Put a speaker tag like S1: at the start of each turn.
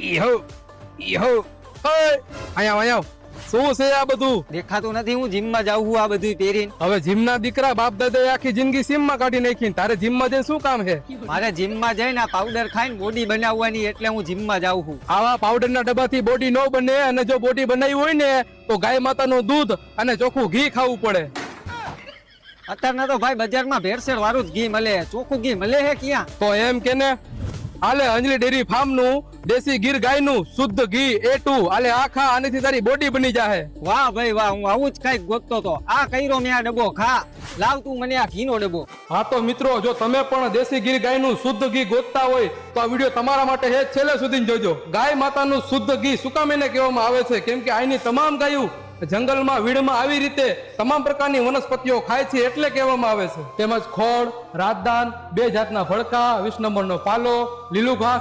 S1: ઈહો ઈહો અહીંયા અહીંયા શું છે આ બધું?
S2: દેખાતું નથી હું જીમમાં જાઉં છું આ બધું પહેરીને.
S1: હવે જીમના દીકરા બાપ દાદા આખી જિંદગી સીમમાં કાઢી નાખી તારે જીમમાં જઈને શું કામ છે?
S2: મારે જીમમાં જઈને આ પાવડર ખાઈને બોડી બનાવવાની એટલે હું જીમમાં જાઉં છું.
S1: આવા પાવડરના ડબ્બાથી બોડી ન બને અને જો બોડી બનાવી હોય ને તો ગાય માતાનું દૂધ અને ચોખ્ખું ઘી ખાવું પડે.
S2: અત્યારના તો ભાઈ બજારમાં ભેળસેળ વાળું જ ઘી મળે. ચોખ્ખું ઘી મળે હે ક્યાં?
S1: તો એમ કે ને આલે અંજલી ડેરી ફાર્મનું દેશી ગીર ગાયનું શુદ્ધ ઘી એ ટુ આલે આખા આનેથી તારી બોડી બની જાહે.
S2: વાહ ભાઈ વાહ હું આવું જ કંઈક ગોતતો તો. આ કઈરો મેં આ ડબ્બો. ખા લાવ તું મને આ ઘીનો ડબ્બો.
S1: હા તો મિત્રો જો તમે પણ દેશી ગીર ગાયનું શુદ્ધ ઘી ગોતતા હોય તો આ વીડિયો તમારા માટે હે છેલ્લે સુધી જોજો. ગાય માતાનું શુદ્ધ ઘી શું કામ એને કહેવામાં આવે છે? કેમ કે આની તમામ ગાયો જંગલમાં, વીડમાં આવી રીતે તમામ પ્રકારની વનસ્પતિઓ ખાય છે એટલે કહેવામાં આવે છે. તેમજ ખોળ, રાતદાન, બે જાતના ભડકા વીસ નંબરનો પાલો, લીલું ઘાસ